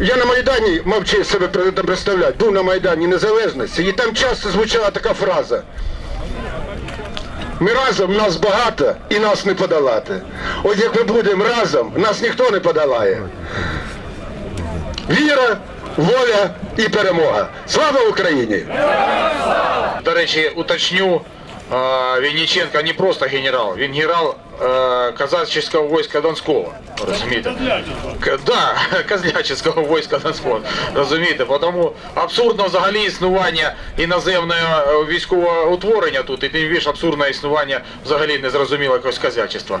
Я на Майдані мовчи себе при- представляти, був на Майдані Незалежності, і там часто звучала така фраза. Ми разом нас багато і нас не подолати. От як ми будемо разом, нас ніхто не подолає. Віра, воля і перемога. Слава Україні! До речі, уточню, Вінниченко не просто генерал, він генерал е, казачського війська Донського. Розумієте? К- Да, козлячого війська Донського. Розумієте? Тому абсурдно взагалі існування іноземного е, військового утворення тут, і тим більше абсурдне існування взагалі незрозумілого якогось козячества.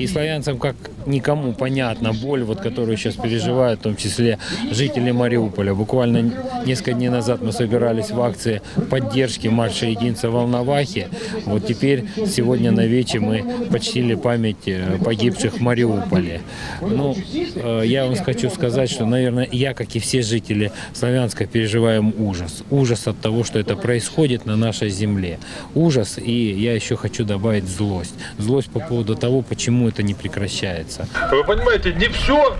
И славянцам как никому понятна боль, вот, которую сейчас переживают, в том числе жители Мариуполя. Буквально несколько дней назад мы собирались в акции поддержки марша единца в Волновахе. Вот теперь, сегодня на вече мы почтили память э, погибших в Мариуполе. Ну, э, я вам хочу сказать, что, наверное, я, как и все жители Славянска, переживаем ужас. Ужас от того, что это происходит на нашей земле. Ужас, и я еще хочу добавить злость. Злость по поводу того, почему это не прекращается. Вы понимаете, не все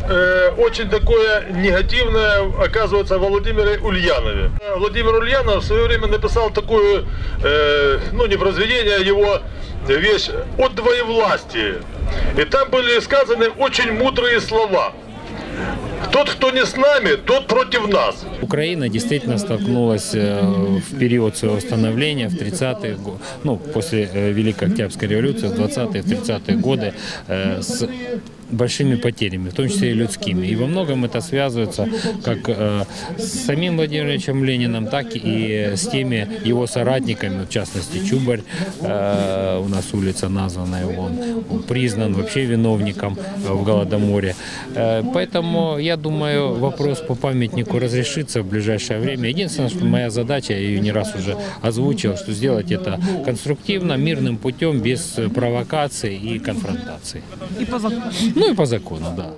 очень такое негативное оказывается о Владимире Ульянове. Э, Владимир Ульянов в свое время написал такую, э, ну не произведение, а его вещь «От двоевластия». И там были сказаны очень мудрые слова. Тот, кто не с нами, тот против нас. Украина действительно столкнулась э, в период своего становления в 30-е годы, ну, после э, Великой Октябрьской революции в 20-е, в 30-е годы э, с большими потерями, в том числе и людскими. И во многом это связывается как э, с самим Владимиром Ильичем Лениным, так и с теми его соратниками, в частности Чубарь, э, у нас улица названная, он признан вообще виновником в Голодоморе. Э, поэтому я думаю, вопрос по памятнику разрешится в ближайшее время. Единственное, что моя задача, я ее не раз уже озвучил, что сделать это конструктивно, мирным путем, без провокаций и конфронтаций. І по закону. Ну и по закону, да.